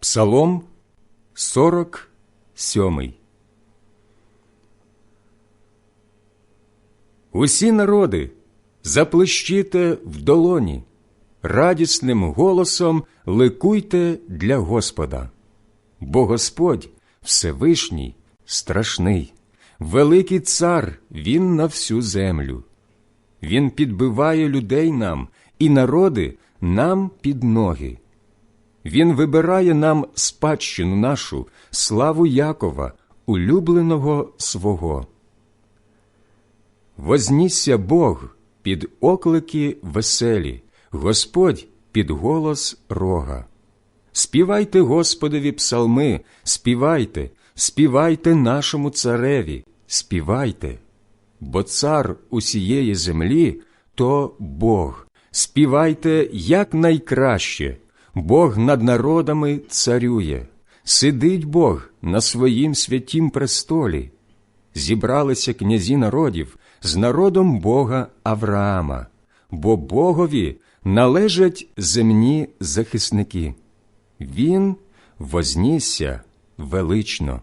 Псалом 47 Усі народи заплещите в долоні, радісним голосом ликуйте для Господа, бо Господь Всевишній, страшний, великий цар Він на всю землю. Він підбиває людей нам і народи нам під ноги. Він вибирає нам спадщину нашу, славу Якова, улюбленого свого. Вознісся Бог під оклики веселі, Господь під голос рога. Співайте Господові псалми, співайте, співайте нашому цареві, співайте, бо цар усієї землі то Бог. Співайте якнайкраще, Бог над народами царює, сидить Бог на своїм святім престолі. Зібралися князі народів з народом Бога Авраама, бо Богові належать земні захисники. Він вознісся велично.